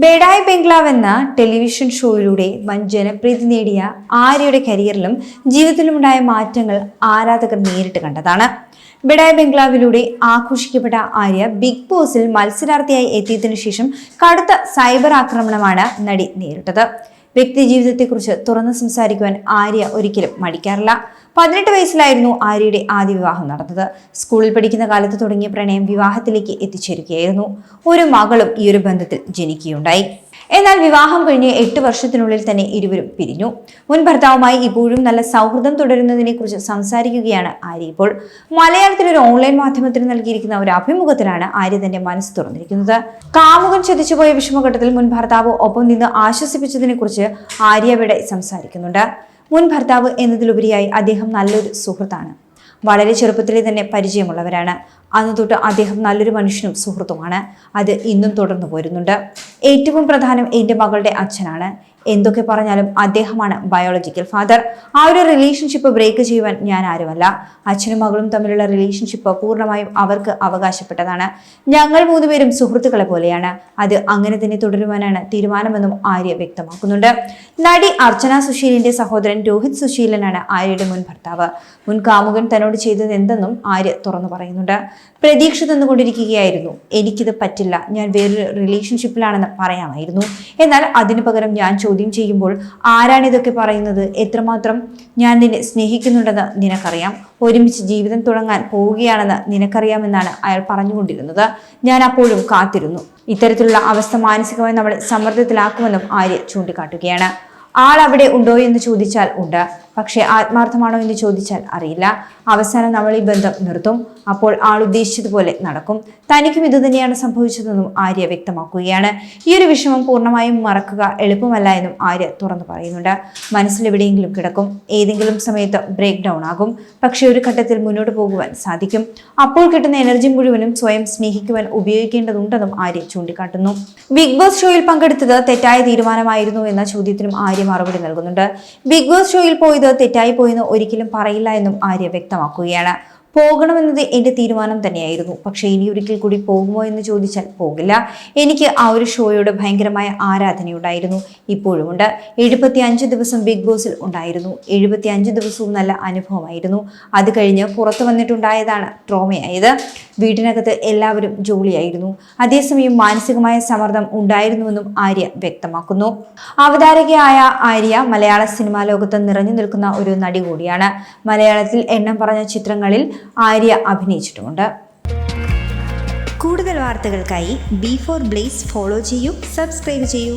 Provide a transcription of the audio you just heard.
ബെഡായ് ബംഗ്ലാവ് എന്ന ടെലിവിഷൻ ഷോയിലൂടെ വൻ ജനപ്രീതി നേടിയ ആര്യയുടെ കരിയറിലും ജീവിതത്തിലുമുണ്ടായ മാറ്റങ്ങൾ ആരാധകർ നേരിട്ട് കണ്ടതാണ്. ബെഡായ് ബംഗ്ലാവിലൂടെ ആഘോഷിക്കപ്പെട്ട ആര്യ ബിഗ് ബോസിൽ മത്സരാർത്ഥിയായി എത്തിയതിനു ശേഷം കടുത്ത സൈബർ ആക്രമണമാണ് നടി നേരിട്ടത്. വ്യക്തി ജീവിതത്തെക്കുറിച്ച് തുറന്നു സംസാരിക്കുവാൻ ആര്യ ഒരിക്കലും മടിക്കാറില്ല. പതിനെട്ട് വയസ്സിലായിരുന്നു ആര്യയുടെ ആദ്യ വിവാഹം നടന്നത്. സ്കൂളിൽ പഠിക്കുന്ന കാലത്ത് തുടങ്ങിയ പ്രണയം വിവാഹത്തിലേക്ക് എത്തിച്ചേരുകയായിരുന്നു. ഒരു മകളും ഈ ഒരു ബന്ധത്തിൽ ജനിക്കുകയുണ്ടായി. എന്നാൽ വിവാഹം കഴിഞ്ഞ് എട്ട് വർഷത്തിനുള്ളിൽ തന്നെ ഇരുവരും പിരിഞ്ഞു. മുൻ ഭർത്താവുമായി ഇപ്പോഴും നല്ല സൗഹൃദം തുടരുന്നതിനെ കുറിച്ച് സംസാരിക്കുകയാണ് ആര്യ ഇപ്പോൾ. മലയാളത്തിൽ ഒരു ഓൺലൈൻ മാധ്യമത്തിന് നൽകിയിരിക്കുന്ന ഒരു അഭിമുഖത്തിലാണ് ആര്യ തന്റെ മനസ്സ് തുറന്നിരിക്കുന്നത്. കാമുകൻ ചതിച്ചുപോയ വിഷമഘട്ടത്തിൽ മുൻ ഭർത്താവ് ഒപ്പം നിന്ന് ആശ്വസിപ്പിച്ചതിനെ കുറിച്ച് ആര്യവിടെ സംസാരിക്കുന്നുണ്ട്. മുൻ ഭർത്താവ് എന്നതിലുപരിയായി അദ്ദേഹം നല്ലൊരു സുഹൃത്താണ്. വളരെ ചെറുപ്പത്തിലെ തന്നെ പരിചയമുള്ളവരാണ്. അന്ന് തൊട്ട് അദ്ദേഹം നല്ലൊരു മനുഷ്യനും സുഹൃത്തുമാണ്. അത് ഇന്നും തുടർന്നു പോരുന്നുണ്ട്. ഏറ്റവും പ്രധാനം എന്റെ മകളുടെ അച്ഛനാണ്. എന്തൊക്കെ പറഞ്ഞാലും അദ്ദേഹമാണ് ബയോളജിക്കൽ ഫാദർ ആ ഒരു റിലേഷൻഷിപ്പ് ബ്രേക്ക് ചെയ്യുവാൻ ഞാൻ ആരുമല്ല. അച്ഛനും മകളും തമ്മിലുള്ള റിലേഷൻഷിപ്പ് പൂർണമായും അവർക്ക് അവകാശപ്പെട്ടതാണ്. ഞങ്ങൾ മൂന്നുപേരും സുഹൃത്തുക്കളെ പോലെയാണ്. അത് അങ്ങനെ തന്നെ തുടരുവാനാണ് തീരുമാനമെന്നും ആര്യ വ്യക്തമാക്കുന്നുണ്ട്. നടി അർച്ചന സുശീലിന്റെ സഹോദരൻ രോഹിത് സുശീലനാണ് ആര്യയുടെ മുൻ ഭർത്താവ്. മുൻ കാമുകൻ തന്നോട് ചെയ്തത് എന്തെന്നും ആര്യ തുറന്നു പറയുന്നുണ്ട്. പ്രതീക്ഷ തന്നുകൊണ്ടിരിക്കുകയായിരുന്നു. എനിക്കിത് പറ്റില്ല. ഞാൻ വേറൊരു റിലേഷൻഷിപ്പിലാണെന്ന് പറയാമായിരുന്നു. എന്നാൽ അതിനു പകരം ഞാൻ ചോദ്യം ചെയ്യുമ്പോൾ ആരാണ് ഇതൊക്കെ പറയുന്നത്? എത്രമാത്രം ഞാൻ നിന്നെ സ്നേഹിക്കുന്നുണ്ടെന്ന് നിനക്കറിയാം? ഒരുമിച്ച് ജീവിതം തുടങ്ങാൻ പോവുകയാണെന്ന് നിനക്കറിയാമെന്നാണ് അയാൾ പറഞ്ഞുകൊണ്ടിരുന്നത്. ഞാൻ അപ്പോഴും കാത്തിരുന്നു. ഇത്തരത്തിലുള്ള അവസ്ഥ മാനസികമായി നമ്മളെ സമ്മർദ്ദത്തിലാക്കുമെന്നും ആര്യ ചൂണ്ടിക്കാട്ടുകയാണ്. ആൾ അവിടെ ഉണ്ടോ എന്ന് ചോദിച്ചാൽ ഉണ്ട്. പക്ഷേ ആത്മാർത്ഥമാണോ എന്ന് ചോദിച്ചാൽ അറിയില്ല. അവസാനം നമ്മൾ ഈ ബന്ധം നിർത്തും. അപ്പോൾ ആൾ ഉദ്ദേശിച്ചതുപോലെ നടക്കും. തനിക്കും ഇതുതന്നെയാണ് സംഭവിച്ചതെന്നും ആര്യ വ്യക്തമാക്കുകയാണ്. ഈ ഒരു വിഷമം പൂർണമായും മറക്കുക എളുപ്പമല്ല എന്നും ആര്യ തുറന്നു പറയുന്നുണ്ട്. മനസ്സിലെവിടെയെങ്കിലും കിടക്കും. ഏതെങ്കിലും സമയത്ത് ബ്രേക്ക് ഡൗൺ ആകും. പക്ഷേ ഒരു ഘട്ടത്തിൽ മുന്നോട്ട് പോകുവാൻ സാധിക്കും. അപ്പോൾ കിട്ടുന്ന എനർജി മുഴുവനും സ്വയം സ്നേഹിക്കുവാൻ ഉപയോഗിക്കേണ്ടതുണ്ടെന്നും ആര്യ ചൂണ്ടിക്കാട്ടുന്നു. ബിഗ് ബോസ് ഷോയിൽ പങ്കെടുത്തത് തെറ്റായ തീരുമാനമായിരുന്നു എന്ന ചോദ്യത്തിനും ആര്യ മറുപടി നൽകുന്നുണ്ട്. ബിഗ് ബോസ് ഷോയിൽ പോയത് തെറ്റായി പോയെന്ന് ഒരിക്കലും പറയില്ല എന്നും ആര്യ വ്യക്തമാക്കുകയാണ്. പോകണമെന്നത് എന്റെ തീരുമാനം തന്നെയായിരുന്നു. പക്ഷേ ഇനി ഒരിക്കൽ കൂടി പോകുമോ എന്ന് ചോദിച്ചാൽ പോകില്ല. എനിക്ക് ആ ഒരു ഷോയോട് ഭയങ്കരമായ ആരാധനയുണ്ടായിരുന്നു. ഇപ്പോഴുമുണ്ട് എഴുപത്തി അഞ്ച് ദിവസം ബിഗ് ബോസിൽ ഉണ്ടായിരുന്നു. എഴുപത്തി അഞ്ച് ദിവസവും നല്ല അനുഭവമായിരുന്നു. അത് കഴിഞ്ഞ് പുറത്തു വന്നിട്ടുണ്ടായതാണ് ട്രോമയായത്. വീട്ടിനകത്ത് എല്ലാവരും ജോലിയായിരുന്നു അതേസമയം മാനസികമായ സമ്മർദ്ദം ഉണ്ടായിരുന്നുവെന്നും ആര്യ വ്യക്തമാക്കുന്നു. അവതാരകയായ ആര്യ മലയാള സിനിമാ ലോകത്ത് നിറഞ്ഞു നിൽക്കുന്ന ഒരു നടി കൂടിയാണ്. മലയാളത്തിൽ എണ്ണം പറഞ്ഞ ചിത്രങ്ങളിൽ ആര്യ അഭിനയിച്ചിട്ടുമുണ്ട്. കൂടുതൽ വാർത്തകൾക്കായി ബി ഫോർ ബ്ലേസ് ഫോളോ ചെയ്യൂ സബ്സ്ക്രൈബ് ചെയ്യൂ.